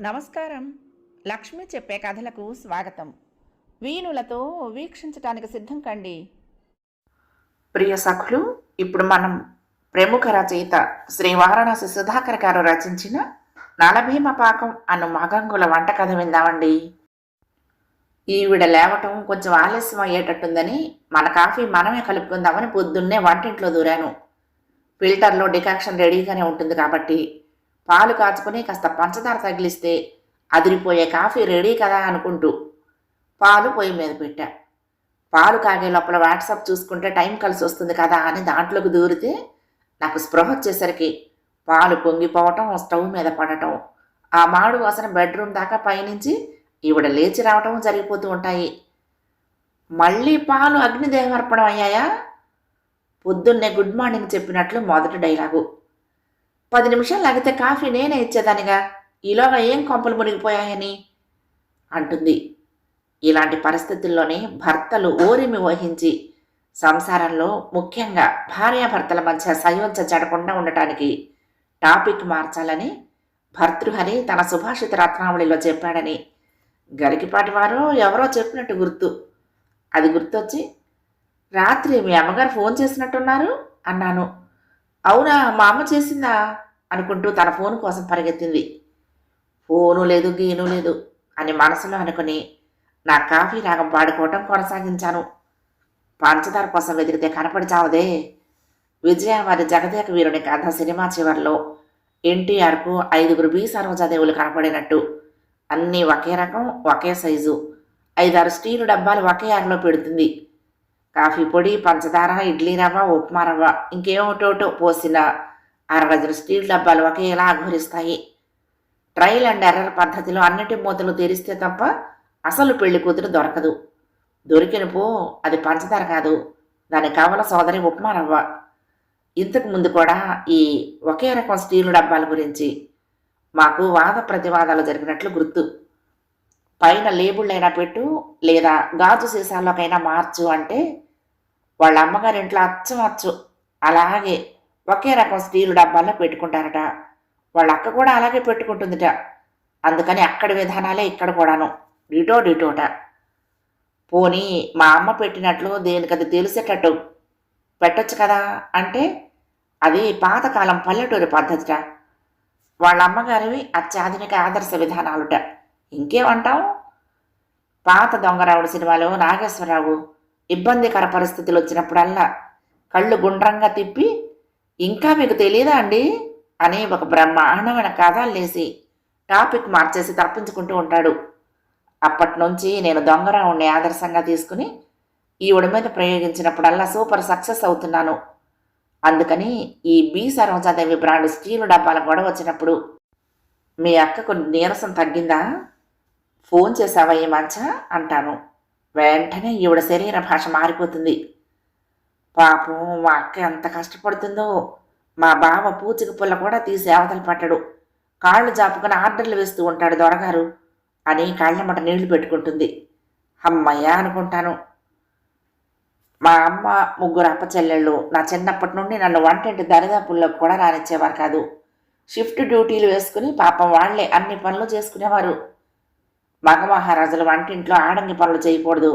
నమస్కారం. లక్ష్మి చెప్పే కథలకు స్వాగతం. వీణులతో వీక్షించటానికి సిద్ధం కండి. ప్రియ సఖులు ఇప్పుడు మనం ప్రముఖ రచయిత శ్రీ వారణాసి సుధాకర్ గారు రచించిన నలభీమ పాకం అను మగంగుల వంట కథ విందామండి. ఈవిడ లేవటం కొంచెం ఆలస్యం అయ్యేటట్టుందని మన కాఫీ మనమే కలుపుకుందామని పొద్దున్నే వంటింట్లో దూరాను. ఫిల్టర్లో డికాక్షన్ రెడీగానే ఉంటుంది కాబట్టి పాలు కాచుకుని కాస్త పంచదార తగిలిస్తే అదిరిపోయే కాఫీ రెడీ కదా అనుకుంటూ పాలు పొయ్యి మీద పెట్టా. పాలు కాగే లోపల వాట్సాప్ చూసుకుంటే టైం కలిసి వస్తుంది కదా అని దాంట్లోకి దూరితే నాకు స్పృహ వచ్చేసరికి పాలు పొంగిపోవటం స్టవ్ మీద పడటం ఆ మాడు వాసన బెడ్రూమ్ దాకా పైనుంచి ఈవిడ లేచి రావటం జరిగిపోతూ ఉంటాయి. మళ్ళీ పాలు అగ్నిదేహమర్పణం అయ్యాయా? పొద్దున్నే గుడ్ మార్నింగ్ చెప్పినట్లు మొదటి డైలాగు. పది నిమిషాలు లాగితే కాఫీ నేనే ఇచ్చేదానిగా. ఈలోగా ఏం కొంపలు మునిగిపోయాయని? అంటుంది. ఇలాంటి పరిస్థితుల్లోనే భర్తలు ఓరిమి వహించి సంసారంలో ముఖ్యంగా భార్యాభర్తల మధ్య సయోధ్య చెడకుండా ఉండటానికి టాపిక్ మార్చాలని భర్తృహరి తన సుభాషిత రత్నావళిలో చెప్పాడని గరికిపాటి వారు ఎవరో చెప్పినట్టు గుర్తు. అది గుర్తొచ్చి రాత్రి మీ అమ్మగారు ఫోన్ చేసినట్టున్నారు? అన్నాను. అవునా మా అమ్మ చేసిందా? అనుకుంటూ తన ఫోన్ కోసం పరిగెత్తింది. ఫోను లేదు గీను లేదు అని మనసులో అనుకుని నా కాఫీ రాగం పాడుకోవటం కొనసాగించాను. పంచదార కోసం వెతికితే కనపడి చావదే విజయ వారి జగదేక వీరుని కథ సినిమా చివరిలో ఎన్టీఆర్కు ఐదుగురు బి. సర్వజదేవులు కనపడినట్టు. అన్నీ ఒకే రకం ఒకే సైజు. ఐదారు స్టీలు డబ్బాలు ఒకే ఆరులో పెడుతుంది. కాఫీ పొడి పంచదార ఇడ్లీ రవ్వ ఉప్మా రవ్వ ఇంకేమిటోటో పోసిన అరడజన స్టీల్ డబ్బాలు ఒకేలా ఆఘోరిస్తాయి ట్రయల్ అండ్ ఎర్రర్ పద్ధతిలో అన్నిటి మూతలు తెరిస్తే తప్ప అసలు పెళ్ళి కూతురు దొరకదు. దొరికిన పో అది పంచదార కాదు దాని కావల సోదరి ఉప్మా రవ్వ. ఇంతకు ముందు కూడా ఈ ఒకే రకం స్టీలు డబ్బాల గురించి మాకు వాద ప్రతివాదాలు జరిగినట్లు గుర్తు. పైన లేబుళ్ళైనా పెట్టు లేదా గాజు సీసాల్లోకైనా మార్చు అంటే వాళ్ళ అమ్మగారి ఇంట్లో అచ్చం అచ్చు. అలాగే ఒకే రకం స్టీలు డబ్బాల్లో పెట్టుకుంటారట. వాళ్ళ అక్క కూడా అలాగే పెట్టుకుంటుందిట. అందుకని అక్కడి విధానాలే ఇక్కడ కూడాను. డిటో డిటోట. పోనీ మా అమ్మ పెట్టినట్లు దేనికది తెలిసేటట్టు పెట్టొచ్చు కదా? అంటే అది పాతకాలం పల్లెటూరి పద్ధతిట. వాళ్ళ అమ్మగారివి అత్యాధునిక ఆదర్శ విధానాలుట. ఇంకేమంటాం పాత దొంగరావుడు సినిమాలో నాగేశ్వరరావు ఇబ్బందికర పరిస్థితులు వచ్చినప్పుడల్లా కళ్ళు గుండ్రంగా తిప్పి ఇంకా మీకు తెలియదా అండి? అని ఒక బ్రహ్మాండమైన కథలేసి టాపిక్ మార్చేసి తప్పించుకుంటూ ఉంటాడు. అప్పటి నుంచి నేను దొంగరావుణ్ణి ఆదర్శంగా తీసుకుని ఈవిడ మీద ప్రయోగించినప్పుడల్లా సూపర్ సక్సెస్ అవుతున్నాను. అందుకని ఈ బి. సర్వజాదేవి బ్రాండ్ స్టీలు డబ్బాల గొడవ వచ్చినప్పుడు మీ అక్కకు నీరసం తగ్గిందా? ఫోన్ చేసావా ఈ మధ్య అంటాను. వెంటనే ఈవిడ శరీర భాష మారిపోతుంది. పాపం మా అక్క ఎంత కష్టపడుతుందో. మా బావ పూచిక పుల్ల కూడా తీసి అవతలు పట్టడు. కాళ్ళు జాపుకుని ఆర్డర్లు వేస్తూ ఉంటాడు దొరగారు. అని కాళ్ళమట నీళ్ళు పెట్టుకుంటుంది. అమ్మయ్య అనుకుంటాను. మా అమ్మ ముగ్గురు అప్పచెల్లెళ్ళు. నా చిన్నప్పటి నుండి నన్ను వంటింటి దరిదాపుల్లోకి కూడా రానిచ్చేవారు కాదు. షిఫ్ట్ డ్యూటీలు వేసుకుని పాపం వాళ్ళే అన్ని పనులు చేసుకునేవారు. మగమహారాజుల వంటింట్లో ఆడంగి పనులు చేయకూడదు.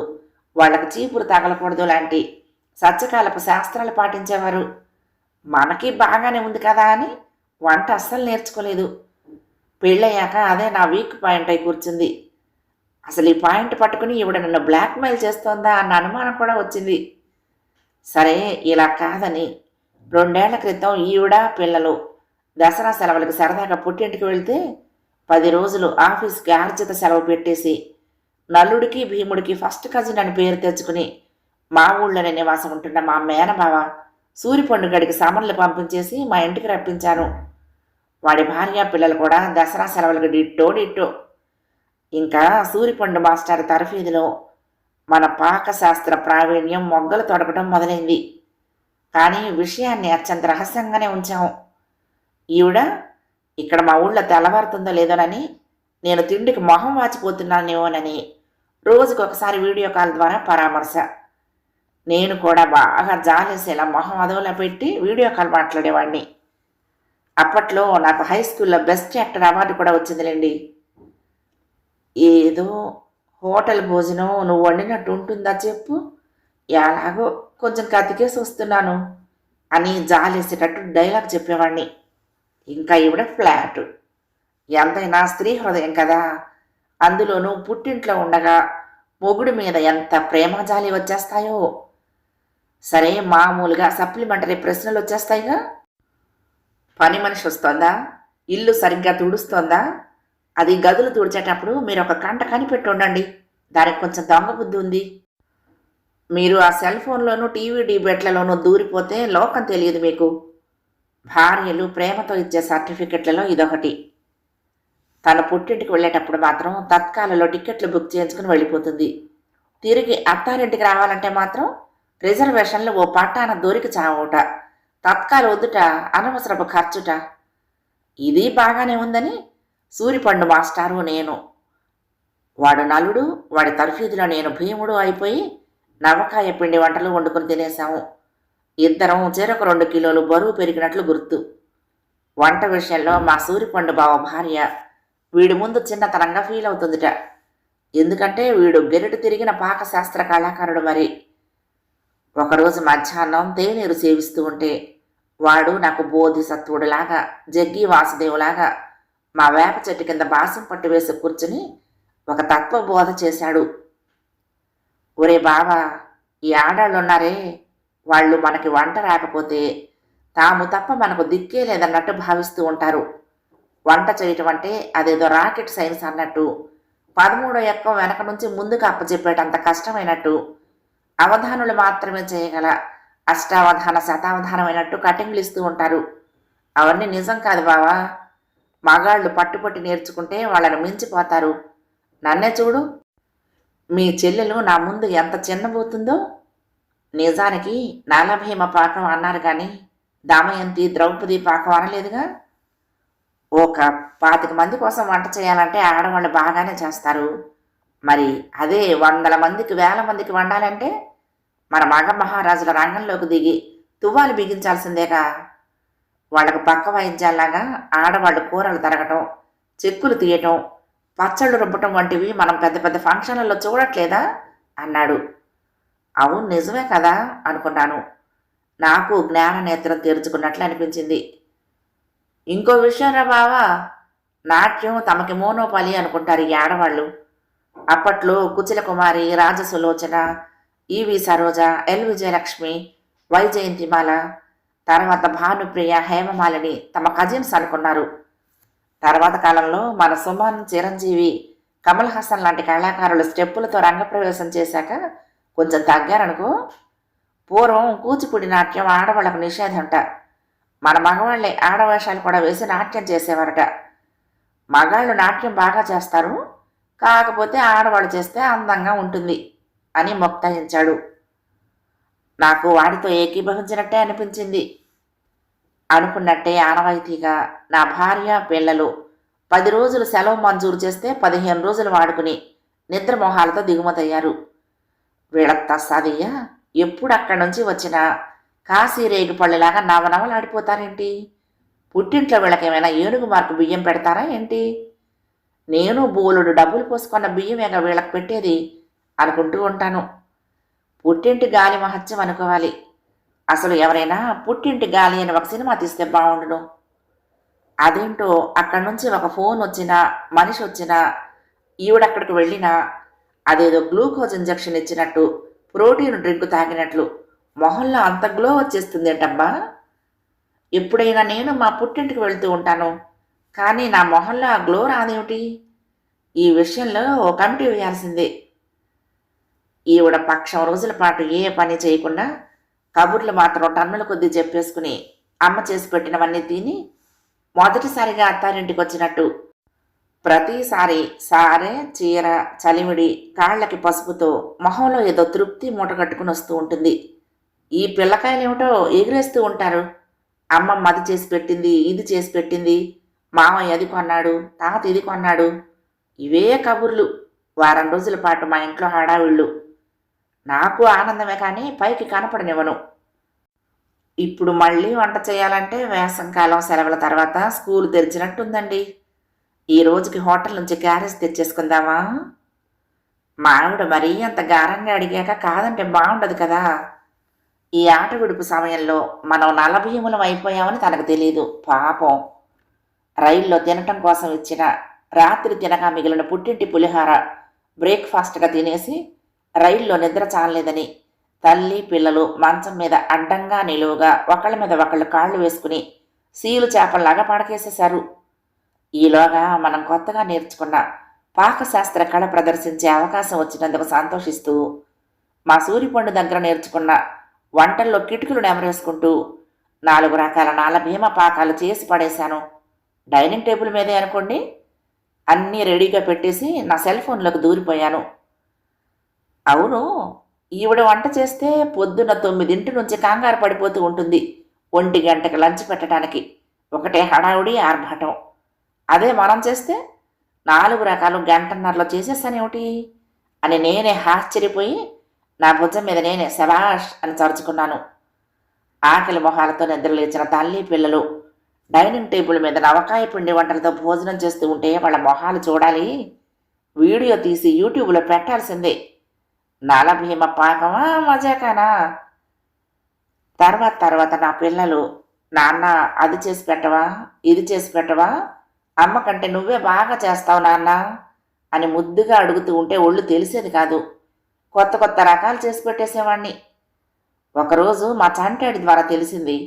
వాళ్ళకి చీపురు తగలకూడదు లాంటి సత్యకాలపు శాస్త్రాలు పాటించేవారు. మనకి బాగానే ఉంది కదా అని వంట అస్సలు నేర్చుకోలేదు. పెళ్ళయ్యాక అదే నా వీక్ పాయింట్ అయి కూర్చుంది. అసలు ఈ పాయింట్ పట్టుకుని ఈవిడ నన్ను బ్లాక్మెయిల్ చేస్తోందా అన్న అనుమానం కూడా వచ్చింది. సరే ఇలా కాదని రెండేళ్ళ క్రితం ఈవిడ పిల్లలు దసరా సెలవులకు సరదాగా పుట్టింటికి వెళ్తే పది రోజులు ఆఫీస్కి ఆర్జిత సెలవు పెట్టేసి నల్లుడికి భీముడికి ఫస్ట్ కజిన్ అని పేరు తెచ్చుకుని మా ఊళ్ళోనే నివాసం ఉంటున్న మా మేనబావ సూర్యపండు గడికి సామాన్లు పంపించేసి మా ఇంటికి రప్పించాను. వాడి భార్య పిల్లలు కూడా దసరా సెలవులకు డిట్టో డిట్టో. ఇంకా సూర్యపండు మాస్టర్ తరఫీదులో మన పాకశాస్త్ర ప్రావీణ్యం మొగ్గలు తొడగడం మొదలైంది. కానీ విషయాన్ని అత్యంత రహస్యంగానే ఉంచాము ఈవిడ ఇక్కడ మా ఊళ్ళో తెల్లవారుతుందో లేదోనని నేను తిండికి మొహం వాచిపోతున్నానేమోనని రోజుకు ఒకసారి వీడియో కాల్ ద్వారా పరామర్శ. నేను కూడా బాగా జాలేసేలా మొహం అదవులో పెట్టి వీడియో కాల్ మాట్లాడేవాడిని అప్పట్లో నాకు హై స్కూల్లో బెస్ట్ యాక్టర్ అవార్డు కూడా వచ్చిందిలేండి. ఏదో హోటల్ భోజనం నువ్వు వండినట్టు ఉంటుందా చెప్పు? ఎలాగో కొంచెం కతికేసి వస్తున్నాను అని జాలేసేటట్టు డైలాగ్ చెప్పేవాడిని ఇంకా ఈవిడ ఫ్లాట్. ఎంతైనా స్త్రీ హృదయం కదా. అందులోనూ పుట్టింట్లో ఉండగా మొగుడు మీద ఎంత ప్రేమ జాలి వచ్చేస్తాయో. సరే మామూలుగా సప్లిమెంటరీ ప్రశ్నలు వచ్చేస్తాయిగా? పని మనిషి వస్తోందా? ఇల్లు సరిగ్గా తుడుస్తోందా? అది గదులు తుడిచేటప్పుడు మీరు ఒక కంట కనిపెట్టి ఉండండి. దానికి కొంచెం దొంగ బుద్ధి ఉంది. మీరు ఆ సెల్ ఫోన్లోనూ టీవీ డిబేట్లలోనూ దూరిపోతే లోకం తెలియదు మీకు. భార్యలు ప్రేమతో ఇచ్చే సర్టిఫికెట్లలో ఇదొకటి. తన పుట్టింటికి వెళ్ళేటప్పుడు మాత్రం తత్కాలలో టికెట్లు బుక్ చేయించుకుని వెళ్ళిపోతుంది. తిరిగి అత్తారింటికి రావాలంటే మాత్రం రిజర్వేషన్లు ఓ పట్టాన దొరికి చావుట. తత్కాల వద్దుట అనవసరపు ఖర్చుట. ఇది బాగానే ఉందని సూరిపండు మాస్టారు నేను. వాడు నలుడు వాడి తర్ఫీదులో నేను భీముడు అయిపోయి నవకాయ పిండి వంటలు వండుకొని తినేశాము. ఇద్దరం చెరొక రెండు కిలోలు బరువు పెరిగినట్లు గుర్తు. వంట విషయంలో మా సూరిపండు బావ భార్య వీడి ముందు చిన్నతనంగా ఫీల్ అవుతుందిట. ఎందుకంటే వీడు గెరిటి తిరిగిన పాకశాస్త్ర కళాకారుడు మరి. ఒకరోజు మధ్యాహ్నం తేనీరు సేవిస్తూ ఉంటే వాడు నాకు బోధిసత్వుడిలాగా జగ్గి వాసుదేవులాగా మా వేప చెట్టు కింద బాసం పట్టు వేసి కూర్చుని ఒక తత్వ బోధ చేశాడు. ఒరే బావా ఈ ఆడాళ్ళున్నారే వాళ్ళు మనకి వంట రాకపోతే తాము తప్ప మనకు దిక్కే లేదన్నట్టు భావిస్తూ ఉంటారు. వంట చేయటం అంటే అదేదో రాకెట్ సైన్స్ అన్నట్టు పదమూడో ఎక్కం వెనక నుంచి ముందుకు అప్పచెప్పేటంత కష్టమైనట్టు అవధానులు మాత్రమే చేయగల అష్టావధాన శతావధానమైనట్టు కటింగ్లు ఇస్తూ ఉంటారు. అవన్నీ నిజం కాదు బావా. మగాళ్ళు పట్టుపట్టి నేర్చుకుంటే వాళ్ళని మించిపోతారు. నన్నే చూడు. మీ చెల్లెలు నా ముందు ఎంత చిన్నబోతుందో నిజానికి నాలభీమ పాకం అన్నారు కానీ దామయంతి ద్రౌపది పాకం అనలేదుగా? ఒక పాతిక మంది కోసం వంట చేయాలంటే ఆడవాళ్ళు బాగానే చేస్తారు. మరి అదే వందల మందికి వేల మందికి వండాలంటే మన మగ మహారాజుల రంగంలోకి దిగి తువ్వాలు బిగించాల్సిందేగా? వాళ్ళకు పక్క వైద్యాల్లాగా ఆడవాళ్ళు కూరలు తరగటం చెక్కులు తీయటం పచ్చళ్ళు రుబ్బటం వంటివి మనం పెద్ద పెద్ద ఫంక్షన్లలో చూడట్లేదా? అన్నాడు. అవును నిజమే కదా అనుకున్నాను. నాకు జ్ఞాన నేత్రం తెరుచుకున్నట్లు అనిపించింది. ఇంకో విషయం రా బావా నాట్యం తమకి మోనోపాలి అనుకుంటారు ఈ ఆడవాళ్ళు. అప్పట్లో Kuchala Kumari Rajasulochana E V Saroja L Vijayalakshmi Vyjayanthimala తర్వాత భానుప్రియ హేమమాలిని తమ కజిన్స్ అనుకున్నారు. తర్వాత కాలంలో మన సుమన్ చిరంజీవి కమల్ హాసన్ లాంటి కళాకారులు స్టెప్పులతో రంగప్రవేశం చేశాక కొంచెం తగ్గారనుకో పూర్వం కూచిపూడి నాట్యం ఆడవాళ్ళకు నిషేధంట. మన మగవాళ్ళే ఆడవేషాలు కూడా వేసి నాట్యం చేసేవారట. మగాళ్ళు నాట్యం బాగా చేస్తారు కాకపోతే ఆడవాళ్ళు చేస్తే అందంగా ఉంటుంది అని మొక్తాయించాడు. నాకు వాడితో ఏకీభవించినట్టే అనిపించింది. అనుకున్నట్టే ఆనవాయితీగా నా భార్య పిల్లలు పది రోజులు సెలవు మంజూరు చేస్తే పదిహేను రోజులు వాడుకుని నిద్రమోహాలతో దిగుమతయ్యారు. వీళ్ళ తస్సాదయ్య ఎప్పుడు అక్కడి నుంచి వచ్చినా కాశీ రేగు పళ్ళలాగా నవనవలాడిపోతారేంటి పుట్టింట్లో వీళ్ళకేమైనా ఏనుగు మార్కు బియ్యం పెడతారా ఏంటి? నేను బోలుడు డబ్బులు పోసుకున్న బియ్యమేగా వీళ్ళకి పెట్టేది అనుకుంటూ ఉంటాను. పుట్టింటి గాలి మహత్యం అనుకోవాలి. అసలు ఎవరైనా పుట్టింటి గాలి అని ఒక సినిమా తీస్తే బాగుండును. అదేంటో అక్కడి నుంచి ఒక ఫోన్ వచ్చినా మనిషి వచ్చినా ఈవిడక్కడికి వెళ్ళినా అదేదో గ్లూకోజ్ ఇంజెక్షన్ ఇచ్చినట్టు ప్రోటీన్ డ్రింక్ తాగినట్లు మొహంలో అంత గ్లో వచ్చేస్తుంది ఏంటబ్బా ఎప్పుడైనా నేను మా పుట్టింటికి వెళ్తూ ఉంటాను కానీ నా మొహంలో ఆ గ్లో రాదేమిటి? ఈ విషయంలో ఓ కమిటీ వేయాల్సిందే. ఈవిడ పక్షం రోజుల పాటు ఏ పని చేయకుండా కబుర్లు మాత్రం టన్నుల కొద్దీ చెప్పేసుకుని అమ్మ చేసి పెట్టినవన్నీ తిని మొదటిసారిగా అత్తారింటికి వచ్చినట్టు ప్రతిసారి సారే చీర చలిమిడి కాళ్ళకి పసుపుతో మొహంలో ఏదో తృప్తి మూట కట్టుకుని వస్తూ ఉంటుంది. ఈ పిల్లకాయలు ఏమిటో ఎగిరేస్తూ ఉంటారు. అమ్మమ్మ అది చేసి పెట్టింది ఇది చేసి పెట్టింది మామయ్య అది కొన్నాడు తాత ఇది కొన్నాడు. ఇవే కబుర్లు. వారం రోజుల పాటు మా ఇంట్లో హడావిళ్ళు. నాకు ఆనందమే కానీ పైకి కనపడనివ్వను. ఇప్పుడు మళ్ళీ వంట చేయాలంటే వేసంకాలం సెలవుల తర్వాత స్కూల్ తెరిచినట్టుందండి. ఈ రోజుకి హోటల్ నుంచి క్యారేజ్ తెచ్చేసుకుందామా? మా ఆవిడ మరీ అంత గారంగా అడిగాక కాదంటే బాగుండదు కదా. ఈ ఆట విడుపు సమయంలో మనం నలభీములం అయిపోయామని తనకు తెలియదు పాపం. రైల్లో తినటం కోసం ఇచ్చిన రాత్రి తినగా మిగిలిన పుట్టింటి పులిహార బ్రేక్ఫాస్ట్గా తినేసి రైల్లో నిద్ర చాలలేదని తల్లి పిల్లలు మంచం మీద అడ్డంగా నిలువుగా ఒకళ్ళ మీద ఒకళ్ళు కాళ్ళు వేసుకుని సీలు చేపల్లాగా పడకేసేశారు. ఈలోగా మనం కొత్తగా నేర్చుకున్న పాకశాస్త్ర కళ ప్రదర్శించే అవకాశం వచ్చినందుకు సంతోషిస్తూ మా సూరిపండు దగ్గర నేర్చుకున్న వంటల్లో కిటుకులు నెమరేసుకుంటూ నాలుగు రకాల నాల భీమ పాకాలు చేసి పడేశాను. డైనింగ్ టేబుల్ మీదే అనుకోండి అన్నీ రెడీగా పెట్టేసి నా సెల్ ఫోన్లోకి దూరిపోయాను. అవును ఈవిడ వంట చేస్తే పొద్దున్న తొమ్మిదింటి నుంచి కంగారు పడిపోతూ ఉంటుంది ఒంటి గంటకి లంచ్ పెట్టడానికి. ఒకటే హడావుడి ఆర్భాటం. అదే మనం చేస్తే నాలుగు రకాలు గంటన్నరలో చేసేస్తాను ఏమిటి అని నేనే ఆశ్చర్యపోయి నా భుజం మీద నేనే శబాష్ అని చరుచుకున్నాను. ఆకలి మొహాలతో నిద్రలేచిన తల్లి పిల్లలు డైనింగ్ టేబుల్ మీద నవకాయ పిండి వంటలతో భోజనం చేస్తూ ఉంటే వాళ్ళ మొహాలు చూడాలి. వీడియో తీసి యూట్యూబ్లో పెట్టాల్సిందే. నలభీమ పాకమా మజాకానా? తర్వాత తర్వాత నా పిల్లలు నాన్న అది చేసి పెట్టవా ఇది చేసి పెట్టవా అమ్మ కంటే నువ్వే బాగా చేస్తావు నాన్న అని ముద్దుగా అడుగుతూ ఉంటే ఒళ్ళు తెలిసేది కాదు. కొత్త కొత్త రకాలు చేసి పెట్టేసేవాణ్ణి. ఒకరోజు మా చంటాడి ద్వారా తెలిసింది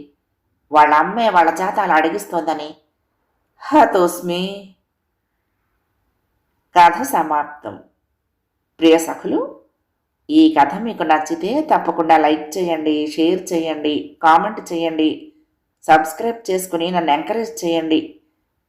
వాళ్ళ అమ్మే వాళ్ళ చేత అలా అడిగిస్తోందని. హతోస్మి కథ సమాప్తం. ప్రియ సఖులు ఈ కథ మీకు నచ్చితే తప్పకుండా లైక్ చేయండి షేర్ చేయండి కామెంట్ చేయండి సబ్స్క్రైబ్ చేసుకుని నన్ను ఎంకరేజ్ చేయండి.